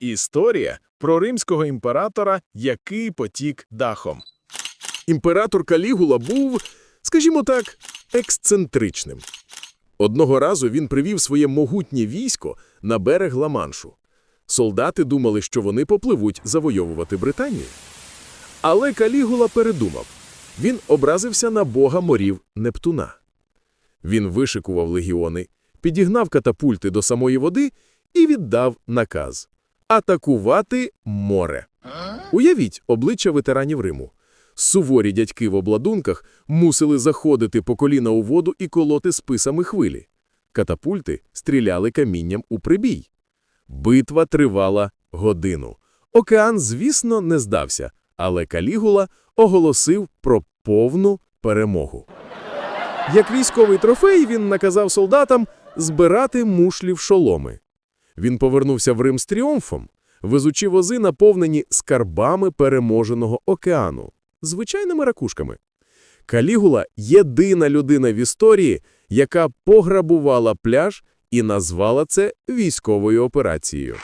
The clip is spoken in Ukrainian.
Історія про римського імператора, який потік дахом. Імператор Калігула був, скажімо так, ексцентричним. Одного разу він привів своє могутнє військо на берег Ла-Маншу. Солдати думали, що вони попливуть завойовувати Британію. Але Калігула передумав. Він образився на бога морів Нептуна. Він вишикував легіони, підігнав катапульти до самої води і віддав наказ атакувати море. Уявіть обличчя ветеранів Риму. Суворі дядьки в обладунках мусили заходити по коліна у воду і колоти списами хвилі. Катапульти стріляли камінням у прибій. Битва тривала годину. Океан, звісно, не здався, але Калігула оголосив про повну перемогу. Як військовий трофей він наказав солдатам збирати мушлі в шоломи. Він повернувся в Рим з тріумфом, везучи вози, наповнені скарбами переможеного океану, звичайними ракушками. Калігула – єдина людина в історії, яка пограбувала пляж і назвала це військовою операцією.